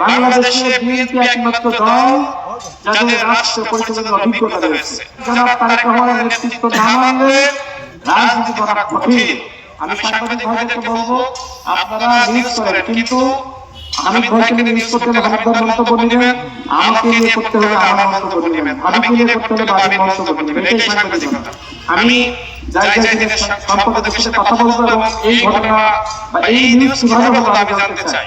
বাংলাদেশে বিএনপি একমাত্র দল যাদের রাষ্ট্র পরিচালনার অভিজ্ঞতা রয়েছে। জনাব তারেক রহমানের নেতৃত্ব না মানলে রাজনীতি করা কঠিন। আমি সাংবাদিক ভাইদেরকে বলব আপনারা নিউজ করেন কিন্তু আমি ভাইকে নিউজ করতে হলে ভাবিবার মন্তব্য নেবেন আমাকে নিয়ে করতে হলে আমার মন্তব্য নেবেন। ভাবিকে নিয়ে করতে হলে ভাবির মন্তব্য নেবেন এটাই সাংবাদিকতা। আমি সাথে কথা বলব এবং এই ঘটনা বা এই নিউজ কীভাবে হলো আমি জানতে চাই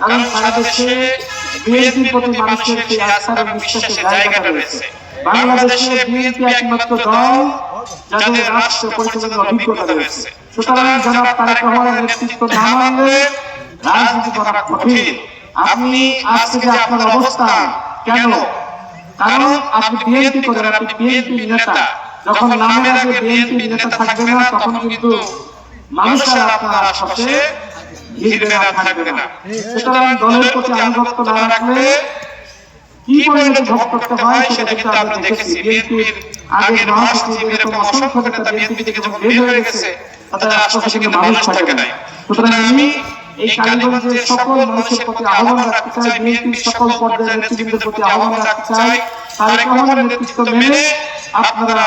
কারণ সারা দেশে বিএনপির প্রতি মানুষের সেই আস্থা এবং বিশ্বাসের জায়গাটা রয়েছে। বাংলাদেশে বিএনপি একমাত্র দল যাদের রাষ্ট্র পরিচালনার অভিজ্ঞতা রয়েছে। সুতরাং জনাব তারেক রহমানের নেতৃত্ব না মানলে রাজনীতি করা কঠিন। আপনি আজকে যে আপনার অবস্থান কেন? কারণ আপনি বিএনপি করেন আপনি বিএনপি নেতা। যখন নামের আগে বিএনপি নেতা থাকবে না তখন কিন্তু মানুষের আপনার আশপাশে ভিড়বে থাকবে না। সুতরাং দলের প্রতি আনুগত্য না রাখলে কি করে যে করতে হয় সেটা কিন্তু আমরা দেখেছি। বিএনপির আগের মহাসচিব এরকম অসংখ্য নেতা বিএনপি থেকে যখন বের হয়ে গেছে তাদের আশপাশে কিন্তু মানুষ থাকে নাই। সুতরাং আমি এই কালীগঞ্জের সকল মানুষের প্রতি আহ্বান রাখতে চাই বিএনপির সকল পর্যায়ের নেতৃবৃন্দের প্রতি আহ্বান রাখতে চাই। তারেক রহমানের নেতৃত্ব মেনে আপনারা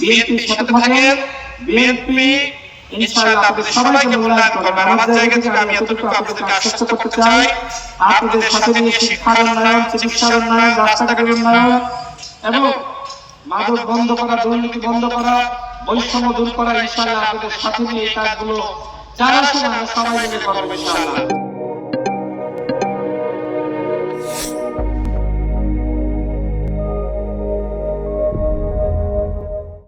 বিএনপির সাথে থাকেন। বিএনপি ইনশাআল্লাহ আপনাদের সবাইকে মূল্যায়ন করবে আমার জায়গা থেকে আমি এতটুকু আপনাদেরকে আশ্বস্ত করতে চাই। আপনাদের সাথে নিয়ে শিক্ষার উন্নয়ন চিকিৎসার উন্নয়ন রাস্তাঘাট উন্নয়ন এবং মাদক বন্ধ করা দুর্নীতি বন্ধ করা বৈষম্য দূর করা ইনশাআল্লাহ আপনাদের সাথে নিয়ে এই কাজগুলো যারা আছেন আমরা সবাই মিলে করব ইনশাআল্লাহ।